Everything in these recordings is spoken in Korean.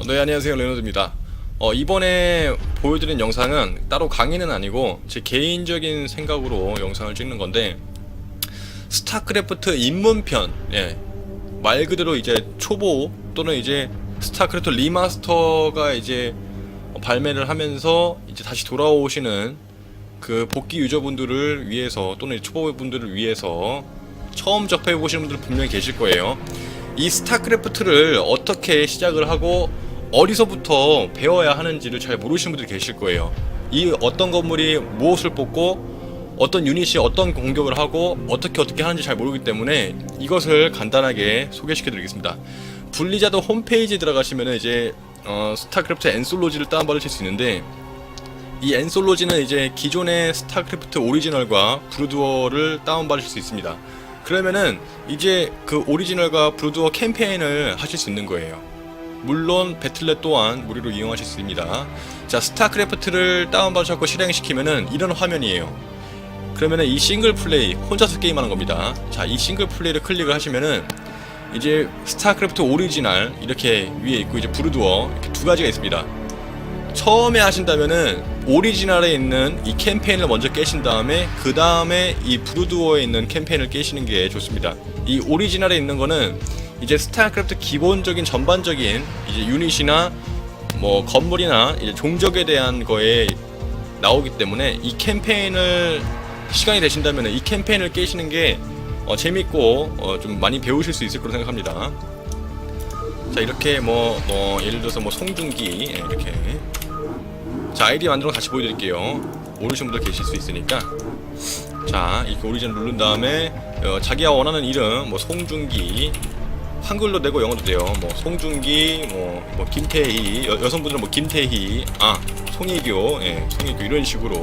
어, 네 안녕하세요 레노드입니다. 어, 이번에 보여드린 영상은 따로 강의는 아니고 제 개인적인 생각으로 영상을 찍는 건데 스타크래프트 입문편, 예, 말 그대로 이제 초보 또는 이제 스타크래프트 리마스터가 이제 발매를 하면서 이제 다시 돌아오시는 그 복귀 유저분들을 위해서 또는 초보분들을 위해서 처음 접해 보시는 분들 분명히 계실 거예요. 이 스타크래프트를 어떻게 시작을 하고 어디서부터 배워야 하는지를 잘 모르시는 분들이 계실 거예요. 이 어떤 건물이 무엇을 뽑고 어떤 유닛이 어떤 공격을 하고 어떻게 어떻게 하는지 잘 모르기 때문에 이것을 간단하게 소개시켜 드리겠습니다. 분리자드 홈페이지에 들어가시면 이제 어, 스타크래프트 엔솔로지를 다운받으실 수 있는데 이 엔솔로지는 이제 기존의 스타크래프트 오리지널과 브루드워를 다운받으실 수 있습니다. 그러면은 이제 그 오리지널과 브루드워 캠페인을 하실 수 있는 거예요. 물론 배틀넷 또한 무료로 이용하실 수 있습니다. 자, 스타크래프트를 다운받으셨고 실행시키면은 이런 화면이에요. 그러면은 이 싱글 플레이 혼자서 게임하는 겁니다. 자, 이 싱글 플레이를 클릭을 하시면은 이제 스타크래프트 오리지널 이렇게 위에 있고 이제 브루드워 이렇게 두 가지가 있습니다. 처음에 하신다면은 오리지널에 있는 이 캠페인을 먼저 깨신 다음에 그 다음에 이 브루드워에 있는 캠페인을 깨시는 게 좋습니다. 이 오리지널에 있는 거는 이제 스타크래프트 기본적인 전반적인 이제 유닛이나 뭐 건물이나 이제 종족에 대한 거에 나오기 때문에 이 캠페인을 시간이 되신다면 이 캠페인을 깨시는 게 어, 재밌고 어, 좀 많이 배우실 수 있을 거로 생각합니다. 자 이렇게 뭐, 뭐 예를 들어서 뭐 송중기 예, 이렇게. 자 아이디 만들어 같이 보여드릴게요. 모르시는 분들 계실 수 있으니까. 자 이렇게 오리진 누른 다음에 어, 자기가 원하는 이름 뭐 송중기 한글로 내고 영어도 돼요 뭐 송중기 뭐, 뭐 김태희 여, 여성분들은 뭐 김태희 아 송혜교 예 송혜교 이런 식으로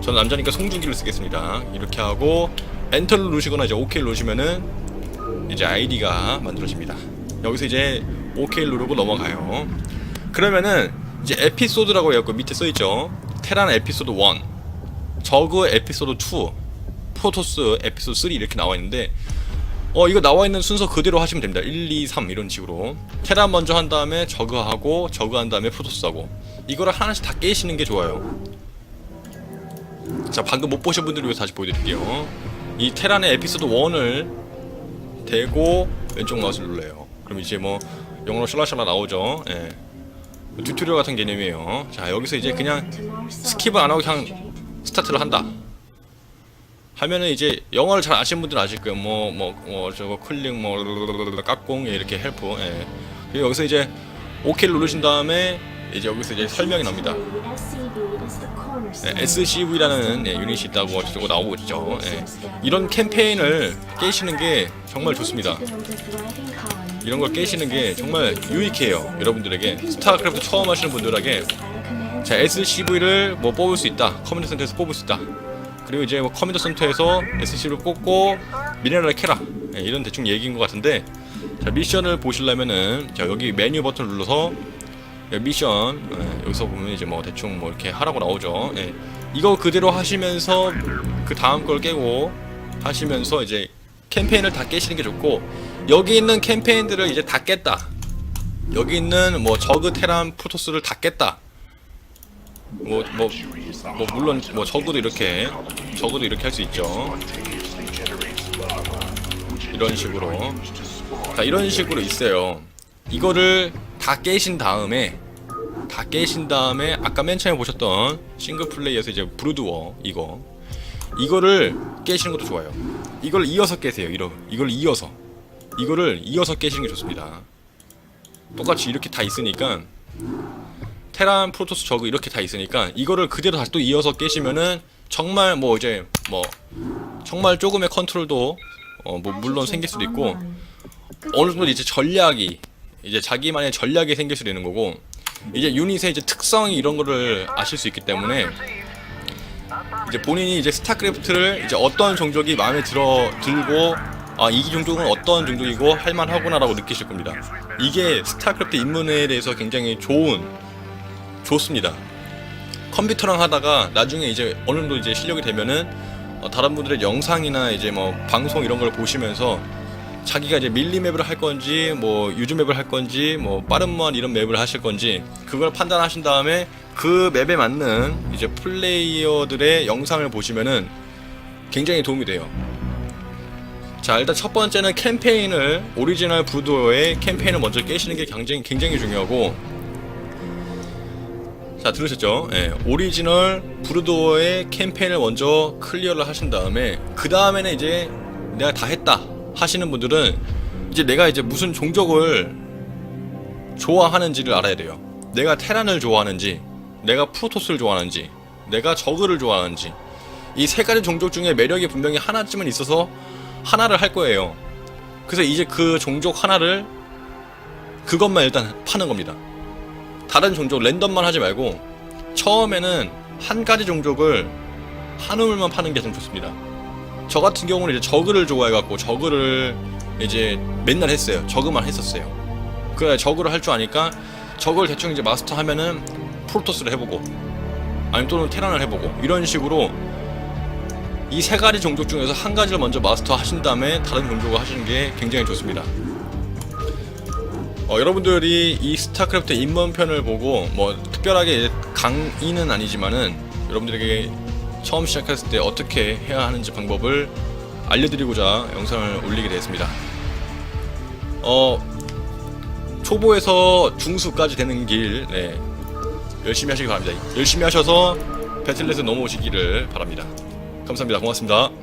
저는 남자니까 송중기를 쓰겠습니다 이렇게 하고 엔터를 누르시거나 이제 OK를 누르시면은 이제 아이디가 만들어집니다 여기서 이제 OK 누르고 넘어가요. 그러면은 이제 에피소드라고 해갖고 밑에 써있죠. 테란 에피소드 1, 저그 에피소드 2, 프로토스 에피소드 3 이렇게 나와 있는데 어 이거 나와 있는 순서 그대로 하시면 됩니다. 1, 2, 3 이런 식으로 테란 먼저 한 다음에 저그하고 저그 한 다음에 프로토스하고 이거를 하나씩 다 깨시는 게 좋아요. 자 방금 못 보신 분들을 위해 서 다시 보여드릴게요. 이 테란의 에피소드 1을 대고 왼쪽 마우스를 눌러요. 그럼 이제 뭐 영어로 샬라샬라 나오죠. 예. 튜토리얼 같은 개념이에요. 자 여기서 이제 그냥 스킵을 안 하고 그냥 스타트를 한다. 하면은 이제 영어를 잘 아시는 분들은 아실 거예요. 뭐 뭐 뭐 저거 클릭 뭐 깍공 이렇게 헬프. 예. 그리고 여기서 이제 OK를 누르신 다음에 이제 여기서 이제 설명이 납니다. 예, SCV라는 예, 유닛이 있다고 저거 나오고 있죠. 예. 이런 캠페인을 깨시는 게 정말 좋습니다. 이런 걸 깨시는 게 정말 유익해요. 여러분들에게 스타크래프트 처음 하시는 분들에게 자 SCV를 뭐 뽑을 수 있다. 커맨드 센터에서 뽑을 수 있다. 그리고 이제 뭐 커맨드 센터에서 SCV를 뽑고 미네랄을 캐라. 예, 이런 대충 얘기인 것 같은데 자 미션을 보시려면은 자 여기 메뉴 버튼을 눌러서 예, 미션 예, 여기서 보면 이제 뭐 대충 뭐 이렇게 하라고 나오죠. 예. 이거 그대로 하시면서 그 다음 걸 깨고 하시면서 이제 캠페인을 다 깨시는 게 좋고 여기 있는 캠페인들을 이제 다 깼다. 여기 있는 뭐 저그 테란 프로토스를 다 깼다. 뭐 뭐 뭐 물론 뭐 저그도 이렇게 저그도 이렇게 할 수 있죠. 이런 식으로 자 이런 식으로 있어요. 이거를 다 깨신 다음에 다 깨신 다음에 아까 맨 처음에 보셨던 싱글 플레이에서 이제 브루드워 이거 이거를 깨시는 것도 좋아요. 이걸 이어서 깨세요. 이러 이걸 이어서 이거를 이어서 깨시는 게 좋습니다. 똑같이 이렇게 다 있으니까 테란 프로토스 저그 이렇게 다 있으니까 이거를 그대로 다시 또 이어서 깨시면은 정말 뭐 이제 뭐 정말 조금의 컨트롤도 어 뭐 물론 생길 수도 있고 어느 정도 이제 전략이 이제 자기만의 전략이 생길 수도 있는 거고 이제 유닛의 이제 특성 이런 거를 아실 수 있기 때문에 이제 본인이 이제 스타크래프트를 이제 어떤 종족이 마음에 들어 들고 아 이 종족은 어떤 종족이고 할만하구나라고 느끼실 겁니다. 이게 스타크래프트 입문에 대해서 굉장히 좋은 좋습니다. 컴퓨터랑 하다가 나중에 이제 어느 정도 이제 실력이 되면은 어, 다른 분들의 영상이나 이제 뭐 방송 이런 걸 보시면서 자기가 이제 밀리 맵을 할 건지 뭐 유즈 맵을 할 건지 뭐 빠른 무한 이런 맵을 하실 건지 그걸 판단하신 다음에 그 맵에 맞는 이제 플레이어들의 영상을 보시면은 굉장히 도움이 돼요. 자 일단 첫 번째는 캠페인을 오리지널 부도의 캠페인을 먼저 깨시는 게 굉장히 굉장히 중요하고 자 들으셨죠? 예, 오리지널 브루도어의 캠페인을 먼저 클리어를 하신 다음에 그 다음에는 이제 내가 다 했다 하시는 분들은 이제 내가 이제 무슨 종족을 좋아하는지를 알아야 돼요. 내가 테란을 좋아하는지, 내가 프로토스를 좋아하는지, 내가 저그를 좋아하는지 이 세 가지 종족 중에 매력이 분명히 하나쯤은 있어서 하나를 할 거예요. 그래서 이제 그 종족 하나를 그것만 일단 파는 겁니다. 다른 종족 랜덤만 하지 말고 처음에는 한 가지 종족을 한 우물만 파는 게 좀 좋습니다. 저 같은 경우는 이제 저그를 좋아해갖고 저그를 이제 맨날 했어요. 저그만 했었어요. 그래 저그를 할 줄 아니까 저그를 대충 이제 마스터 하면은 프로토스를 해보고 아니면 또는 테란을 해보고 이런 식으로 이 세 가지 종족 중에서 한 가지를 먼저 마스터 하신 다음에 다른 종족을 하시는 게 굉장히 좋습니다. 어, 여러분들이 이 스타크래프트 입문편을 보고 뭐 특별하게 강의는 아니지만은 여러분들에게 처음 시작했을 때 어떻게 해야 하는지 방법을 알려드리고자 영상을 올리게 되었습니다. 어 초보에서 중수까지 되는 길 네, 열심히 하시기 바랍니다. 열심히 하셔서 배틀넷에 넘어오시기를 바랍니다. 감사합니다. 고맙습니다.